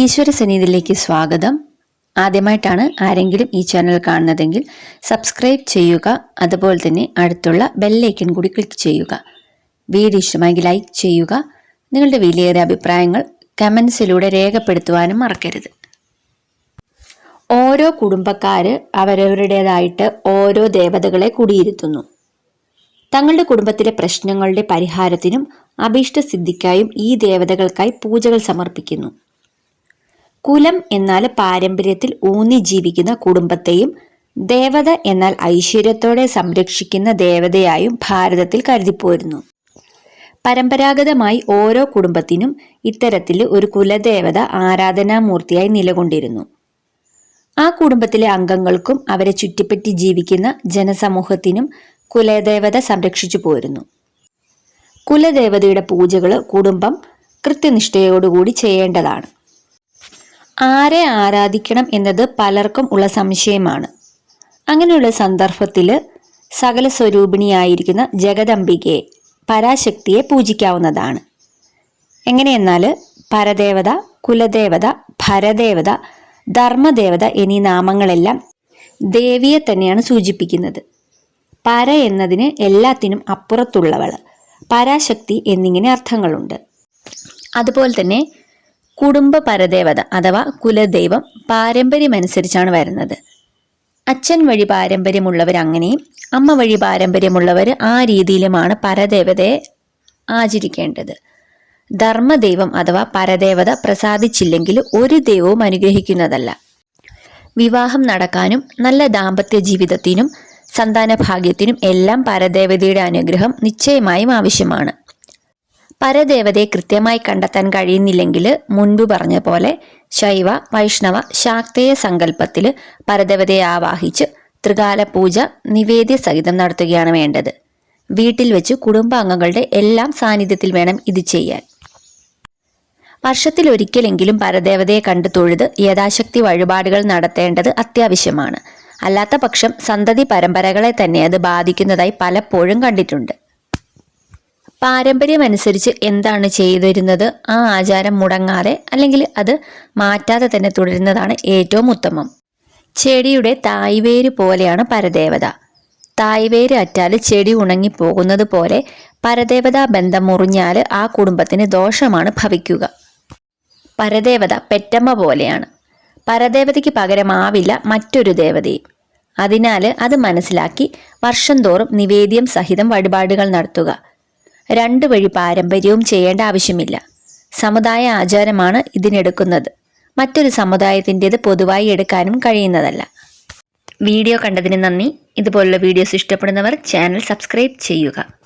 ഈശ്വര സന്നിധിയിലേക്ക് സ്വാഗതം. ആദ്യമായിട്ടാണ് ആരെങ്കിലും ഈ ചാനൽ കാണുന്നതെങ്കിൽ സബ്സ്ക്രൈബ് ചെയ്യുക അതുപോലെ തന്നെ അടുത്തുള്ള ബെല്ലൈക്കൺ കൂടി ക്ലിക്ക് ചെയ്യുക. വീഡിയോ ഇഷ്ടമായെങ്കിൽ ലൈക്ക് ചെയ്യുക. നിങ്ങളുടെ വിലയേറിയ അഭിപ്രായങ്ങൾ കമൻസിലൂടെ രേഖപ്പെടുത്തുവാനും മറക്കരുത്. ഓരോ കുടുംബക്കാര് അവരവരുടേതായിട്ട് ഓരോ ദേവതകളെ കുടിയിരുത്തുന്നു. തങ്ങളുടെ കുടുംബത്തിലെ പ്രശ്നങ്ങളുടെ പരിഹാരത്തിനും അഭീഷ്ടസിദ്ധിക്കായും ഈ ദേവതകൾക്കായി പൂജകൾ സമർപ്പിക്കുന്നു. കുലം എന്നാൽ പാരമ്പര്യത്തിൽ ഊന്നി ജീവിക്കുന്ന കുടുംബത്തെയും ദേവത എന്നാൽ ഐശ്വര്യത്തോടെ സംരക്ഷിക്കുന്ന ദേവതയായും ഭാരതത്തിൽ കരുതിപ്പോരുന്നു. പരമ്പരാഗതമായി ഓരോ കുടുംബത്തിനും ഇത്തരത്തിൽ ഒരു കുലദേവത ആരാധനാമൂർത്തിയായി നിലകൊണ്ടിരുന്നു. ആ കുടുംബത്തിലെ അംഗങ്ങൾക്കും അവരെ ചുറ്റിപ്പറ്റി ജീവിക്കുന്ന ജനസമൂഹത്തിനും കുലദേവത സംരക്ഷിച്ചു പോരുന്നു. കുലദേവതയുടെ പൂജകൾ കുടുംബം കൃത്യനിഷ്ഠയോടുകൂടി ചെയ്യേണ്ടതാണ്. ആരെ ആരാധിക്കണം എന്നത് പലർക്കും ഉള്ള സംശയമാണ്. അങ്ങനെയുള്ള സന്ദർഭത്തിൽ സകല സ്വരൂപിണിയായിരിക്കുന്ന ജഗദംബികയെ പരാശക്തിയെ പൂജിക്കാവുന്നതാണ്. എങ്ങനെയെന്നാൽ പരദേവത കുലദേവത ഭരദേവത ധർമ്മദേവത എന്നീ നാമങ്ങളെല്ലാം ദേവിയെ തന്നെയാണ് സൂചിപ്പിക്കുന്നത്. പര എന്നതിന് എല്ലാത്തിനും അപ്പുറത്തുള്ളവൾ പരാശക്തി എന്നിങ്ങനെ അർത്ഥങ്ങളുണ്ട്. അതുപോലെ തന്നെ കുടുംബ പരദേവത അഥവാ കുലദൈവം പാരമ്പര്യമനുസരിച്ചാണ് വരുന്നത്. അച്ഛൻ വഴി പാരമ്പര്യമുള്ളവർ അങ്ങനെയും അമ്മ വഴി പാരമ്പര്യമുള്ളവർ ആ രീതിയിലുമാണ് പരദേവതയെ ആചരിക്കേണ്ടത്. ധർമ്മദൈവം അഥവാ പരദേവത പ്രസാദിച്ചില്ലെങ്കിൽ ഒരു ദൈവവും അനുഗ്രഹിക്കുന്നതല്ല. വിവാഹം നടക്കാനും നല്ല ദാമ്പത്യ ജീവിതത്തിനും സന്താന ഭാഗ്യത്തിനും എല്ലാം പരദേവതയുടെ അനുഗ്രഹം നിശ്ചയമായും ആവശ്യമാണ്. പരദേവതയെ കൃത്യമായി കണ്ടെത്താൻ കഴിയുന്നില്ലെങ്കിൽ മുൻപ് പറഞ്ഞ പോലെ ശൈവ വൈഷ്ണവ ശാക്തേയ സങ്കല്പത്തിൽ പരദേവതയെ ആവാഹിച്ച് ത്രികാല പൂജ നിവേദ്യ സഹിതം നടത്തുകയാണ് വേണ്ടത്. വീട്ടിൽ വെച്ച് കുടുംബാംഗങ്ങളുടെ എല്ലാം സാന്നിധ്യത്തിൽ വേണം ഇത് ചെയ്യാൻ. വർഷത്തിൽ ഒരിക്കലെങ്കിലും പരദേവതയെ കണ്ടു തൊഴുത് യഥാശക്തി വഴിപാടുകൾ നടത്തേണ്ടത് അത്യാവശ്യമാണ്. അല്ലാത്ത പക്ഷം സന്തതി പരമ്പരകളെ തന്നെ അത് ബാധിക്കുന്നതായി പലപ്പോഴും കണ്ടിട്ടുണ്ട്. പാരമ്പര്യമനുസരിച്ച് എന്താണ് ചെയ്തിരുന്നത് ആ ആചാരം മുടങ്ങാതെ അല്ലെങ്കിൽ അത് മാറ്റാതെ തന്നെ തുടരുന്നതാണ് ഏറ്റവും ഉത്തമം. ചെടിയുടെ തായ്വേര് പോലെയാണ് പരദേവത. തായ്വേര് അറ്റാൽ ചെടി ഉണങ്ങിപ്പോകുന്നത് പോലെ പരദേവതാ ബന്ധം മുറിഞ്ഞാൽ ആ കുടുംബത്തിന് ദോഷമാണ് ഭവിക്കുക. പരദേവത പെറ്റമ്മ പോലെയാണ്. പരദേവതയ്ക്ക് പകരമാവില്ല മറ്റൊരു ദേവതയും. അതിനാൽ അത് മനസ്സിലാക്കി വർഷം തോറും നിവേദ്യം സഹിതം വഴിപാടുകൾ നടത്തുക. രണ്ട് വഴി പാരമ്പര്യവും ചെയ്യേണ്ട ആവശ്യമില്ല. സമുദായ ആചാരമാണ് ഇതിനെടുക്കുന്നത്. മറ്റൊരു സമുദായത്തിന്റെത് പൊതുവായി എടുക്കാനും കഴിയുന്നതല്ല. വീഡിയോ കണ്ടതിന് നന്ദി. ഇതുപോലുള്ള വീഡിയോസ് ഇഷ്ടപ്പെടുന്നവർ ചാനൽ സബ്സ്ക്രൈബ് ചെയ്യുക.